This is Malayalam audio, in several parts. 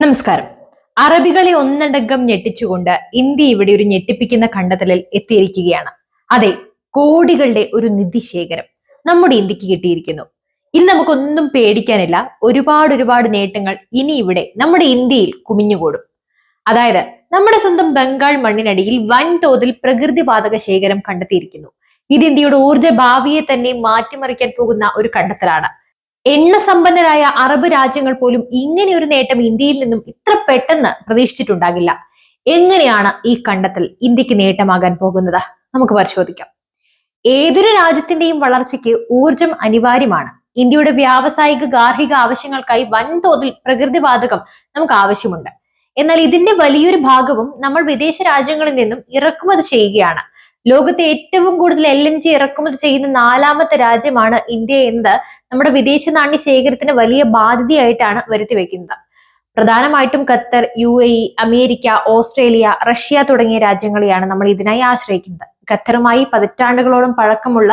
നമസ്കാരം. അറബികളെ ഒന്നടങ്കം ഞെട്ടിച്ചുകൊണ്ട് ഇന്ത്യ ഇവിടെ ഒരു ഞെട്ടിപ്പിക്കുന്ന കണ്ടെത്തലിൽ എത്തിയിരിക്കുകയാണ്. അതെ കോടികളുടെ ഒരു നിധിശേഖരം നമ്മുടെ ഇന്ത്യയ്ക്ക് കിട്ടിയിരിക്കുന്നു. ഇന്ന് നമുക്കൊന്നും പേടിക്കാനില്ല. ഒരുപാട് ഒരുപാട് നേട്ടങ്ങൾ ഇനി ഇവിടെ നമ്മുടെ ഇന്ത്യയിൽ കുമിഞ്ഞുകൂടും. അതായത് നമ്മുടെ സ്വന്തം ബംഗാൾ മണ്ണിനടിയിൽ വൻതോതിൽ പ്രകൃതിവാതക ശേഖരം കണ്ടെത്തിയിരിക്കുന്നു. ഇത് ഇന്ത്യയുടെ ഊർജ ഭാവിയെ തന്നെ മാറ്റിമറിക്കാൻ പോകുന്ന ഒരു കണ്ടെത്തലാണ്. എണ്ണ സമ്പന്നരായ അറബ് രാജ്യങ്ങൾ പോലും ഇങ്ങനെ ഒരു നേട്ടം ഇന്ത്യയിൽ നിന്നും ഇത്ര പെട്ടെന്ന് പ്രതീക്ഷിച്ചിട്ടുണ്ടാകില്ല. എങ്ങനെയാണ് ഈ കണ്ടെത്തൽ ഇന്ത്യയ്ക്ക് നേട്ടമാകാൻ പോകുന്നത്? നമുക്ക് പരിശോധിക്കാം. ഏതൊരു രാജ്യത്തിന്റെയും വളർച്ചയ്ക്ക് ഊർജം അനിവാര്യമാണ്. ഇന്ത്യയുടെ വ്യാവസായിക ഗാർഹിക ആവശ്യങ്ങൾക്കായി വൻതോതിൽ പ്രകൃതിവാതകം നമുക്ക് ആവശ്യമുണ്ട്. എന്നാൽ ഇതിന്റെ വലിയൊരു ഭാഗവും നമ്മൾ വിദേശ രാജ്യങ്ങളിൽ നിന്നും ഇറക്കുമതി ചെയ്യുകയാണ്. ലോകത്തെ ഏറ്റവും കൂടുതൽ എൽ എൻ ജി ഇറക്കുമതി ചെയ്യുന്ന നാലാമത്തെ രാജ്യമാണ് ഇന്ത്യ എന്നത്. നമ്മുടെ വിദേശ നാണ്യ ശേഖരത്തിന് വലിയ ബാധ്യതയായിട്ടാണ് വരുത്തി വെക്കുന്നത്. പ്രധാനമായിട്ടും Qatar U A America Australia Russia തുടങ്ങിയ രാജ്യങ്ങളെയാണ് നമ്മൾ ഇതിനായി ആശ്രയിക്കുന്നത്. ഖത്തറുമായി പതിറ്റാണ്ടുകളോളം പഴക്കമുള്ള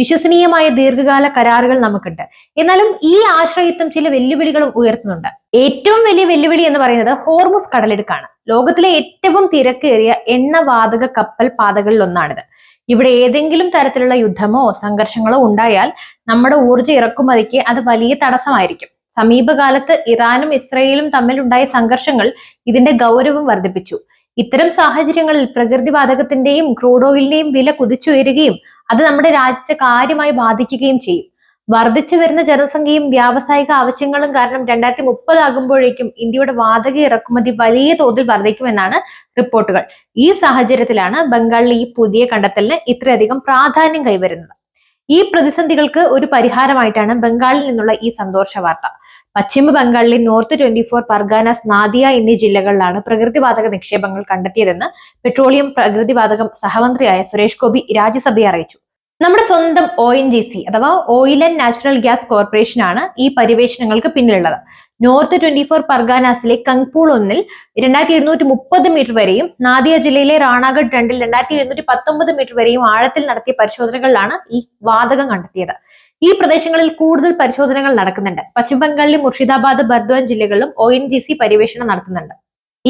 വിശ്വസനീയമായ ദീർഘകാല കരാറുകൾ നമുക്കുണ്ട്. എന്നാലും ഈ ആശ്രയത്വം ചില വെല്ലുവിളികളും ഉയർത്തുന്നുണ്ട്. ഏറ്റവും വലിയ വെല്ലുവിളി എന്ന് പറയുന്നത് ഹോർമുസ് കടലെടുക്കാണ്. ലോകത്തിലെ ഏറ്റവും തിരക്കേറിയ എണ്ണവാതക കപ്പൽ പാതകളിൽ ഒന്നാണിത്. ഇവിടെ ഏതെങ്കിലും തരത്തിലുള്ള യുദ്ധമോ സംഘർഷങ്ങളോ ഉണ്ടായാൽ നമ്മുടെ ഊർജ ഇറക്കുമതിക്ക് അത് വലിയ തടസ്സമായിരിക്കും. സമീപകാലത്ത് ഇറാനും ഇസ്രയേലും തമ്മിലുണ്ടായ സംഘർഷങ്ങൾ ഇതിന്റെ ഗൗരവം വർദ്ധിപ്പിച്ചു. ഇത്തരം സാഹചര്യങ്ങളിൽ പ്രകൃതിവാതകത്തിന്റെയും ക്രൂഡ് ഓയിലിന്റെയും വില കുതിച്ചുയരുകയും അത് നമ്മുടെ രാജ്യത്തെ കാര്യമായി ബാധിക്കുകയും ചെയ്യും. വർദ്ധിച്ചു വരുന്ന ജനസംഖ്യയും വ്യാവസായിക ആവശ്യങ്ങളും കാരണം രണ്ടായിരത്തി മുപ്പതാകുമ്പോഴേക്കും ഇന്ത്യയുടെ വാതക ഇറക്കുമതി വലിയ തോതിൽ വർദ്ധിക്കുമെന്നാണ് റിപ്പോർട്ടുകൾ. ഈ സാഹചര്യത്തിലാണ് ബംഗാളിൽ ഈ പുതിയ കണ്ടെത്തലിന് ഇത്രയധികം പ്രാധാന്യം കൈവരുന്നത്. ഈ പ്രതിസന്ധികൾക്ക് ഒരു പരിഹാരമായിട്ടാണ് ബംഗാളിൽ നിന്നുള്ള ഈ സന്തോഷ വാർത്ത. പശ്ചിമ ബംഗാളിലെ north twenty four Parganas Nadia എന്നീ ജില്ലകളിലാണ് പ്രകൃതിവാതക നിക്ഷേപങ്ങൾ കണ്ടെത്തിയതെന്ന് പെട്രോളിയം പ്രകൃതിവാതകം സഹമന്ത്രിയായ സുരേഷ് ഗോപി രാജ്യസഭയെ അറിയിച്ചു. നമ്മുടെ സ്വന്തം ഒ എൻ ജി സി അഥവാ oil and natural gas corporation ആണ് ഈ പരിവേഷണങ്ങൾക്ക് പിന്നിലുള്ളത്. നോർത്ത് ട്വന്റി ഫോർ പർഗാനാസിലെ കങ്പൂൾ ഒന്നിൽ രണ്ടായിരത്തി എഴുന്നൂറ്റി മുപ്പത് മീറ്റർ വരെയും നാദിയ ജില്ലയിലെ റാണാഗഡ് രണ്ടിൽ രണ്ടായിരത്തി എഴുന്നൂറ്റി പത്തൊമ്പത് മീറ്റർ വരെയും ആഴത്തിൽ നടത്തിയ പരിശോധനകളിലാണ് ഈ വാതകം കണ്ടെത്തിയത്. ഈ പ്രദേശങ്ങളിൽ കൂടുതൽ പരിശോധനകൾ നടക്കുന്നുണ്ട്. പശ്ചിമ ബംഗാളിലെ മുർഷിദാബാദ് ബർദ്വാൻ ജില്ലകളിലും ഒ എൻ ജി സി പര്യവേഷണം നടത്തുന്നുണ്ട്.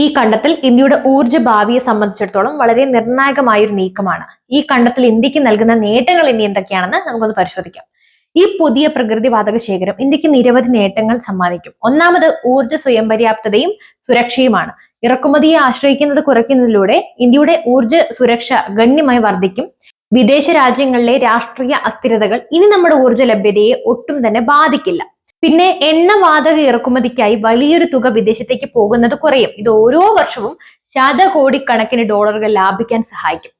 ഈ കണ്ടെത്തൽ ഇന്ത്യയുടെ ഊർജ ഭാവിയെ സംബന്ധിച്ചിടത്തോളം വളരെ നിർണായകമായ ഒരു നീക്കമാണ്. ഈ കണ്ടെത്തൽ ഇന്ത്യയ്ക്ക് നൽകുന്ന നേട്ടങ്ങൾ ഇനി എന്തൊക്കെയാണെന്ന് നമുക്കൊന്ന് പരിശോധിക്കാം. ഈ പുതിയ പ്രകൃതിവാതക ശേഖരം ഇന്ത്യയ്ക്ക് നിരവധി നേട്ടങ്ങൾ സമ്മാനിക്കും. ഒന്നാമത് ഊർജ സ്വയം പര്യാപ്തതയും സുരക്ഷയുമാണ്. ഇറക്കുമതിയെ ആശ്രയിക്കുന്നത് കുറയ്ക്കുന്നതിലൂടെ ഇന്ത്യയുടെ ഊർജ സുരക്ഷ ഗണ്യമായി വർദ്ധിക്കും. വിദേശ രാജ്യങ്ങളിലെ രാഷ്ട്രീയ അസ്ഥിരതകൾ ഇനി നമ്മുടെ ഊർജ ലഭ്യതയെ ഒട്ടും തന്നെ ബാധിക്കില്ല. പിന്നെ എണ്ണ വാതക ഇറക്കുമതിക്കായി വലിയൊരു തുക വിദേശത്തേക്ക് പോകുന്നത് കുറയും. ഇത് ഓരോ വർഷവും ശതകോടിക്കണക്കിന് ഡോളറുകൾ ലാഭിക്കാൻ സഹായിക്കും.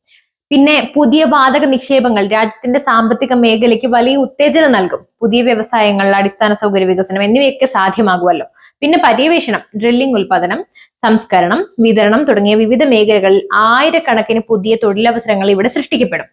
പിന്നെ പുതിയ വാതക നിക്ഷേപങ്ങൾ രാജ്യത്തിന്റെ സാമ്പത്തിക മേഖലയ്ക്ക് വലിയ ഉത്തേജനം നൽകും. പുതിയ വ്യവസായങ്ങൾ അടിസ്ഥാന സൗകര്യ വികസനം എന്നിവയൊക്കെ സാധ്യമാകുമല്ലോ. പിന്നെ പര്യവേഷണം ഡ്രില്ലിംഗ് ഉൽപാദനം സംസ്കരണം വിതരണം തുടങ്ങിയ വിവിധ മേഖലകളിൽ ആയിരക്കണക്കിന് പുതിയ തൊഴിലവസരങ്ങൾ ഇവിടെ സൃഷ്ടിക്കപ്പെടും.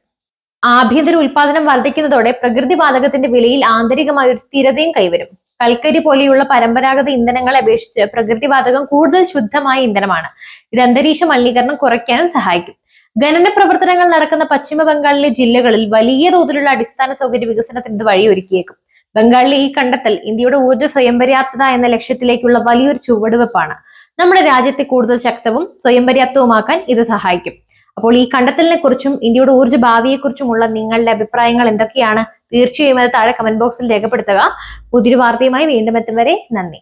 ആഭ്യന്തര ഉൽപാദനം വർദ്ധിക്കുന്നതോടെ പ്രകൃതി വാതകത്തിന്റെ വിലയിൽ ആന്തരികമായ ഒരു സ്ഥിരതയും കൈവരും. കൽക്കരി പോലെയുള്ള പരമ്പരാഗത ഇന്ധനങ്ങളെ അപേക്ഷിച്ച് പ്രകൃതിവാതകം കൂടുതൽ ശുദ്ധമായ ഇന്ധനമാണ്. ഇത് അന്തരീക്ഷ മലിനീകരണം കുറയ്ക്കാനും സഹായിക്കും. ഖനന പ്രവർത്തനങ്ങൾ നടക്കുന്ന പശ്ചിമ ബംഗാളിലെ ജില്ലകളിൽ വലിയ തോതിലുള്ള അടിസ്ഥാന സൗകര്യ വികസനത്തിന് ഇത് വഴിയൊരുക്കിയേക്കും. ബംഗാളിലെ ഈ കണ്ടെത്തൽ ഇന്ത്യയുടെ ഊർജ സ്വയം പര്യാപ്തത എന്ന ലക്ഷ്യത്തിലേക്കുള്ള വലിയൊരു ചുവടുവെപ്പാണ്. നമ്മുടെ രാജ്യത്തെ കൂടുതൽ ശക്തവും സ്വയം പര്യാപ്തവുമാക്കാൻ ഇത് സഹായിക്കും. അപ്പോൾ ഈ കണ്ടെത്തലിനെ കുറിച്ചും ഇന്ത്യയുടെ ഊർജ ഭാവിയെക്കുറിച്ചുമുള്ള നിങ്ങളുടെ അഭിപ്രായങ്ങൾ എന്തൊക്കെയാണ്? തീർച്ചയായും അത് താഴെ കമന്റ് ബോക്സിൽ രേഖപ്പെടുത്തുക. പുതിയൊരു വാർത്തയുമായി വീണ്ടും എത്തും വരെ നന്ദി.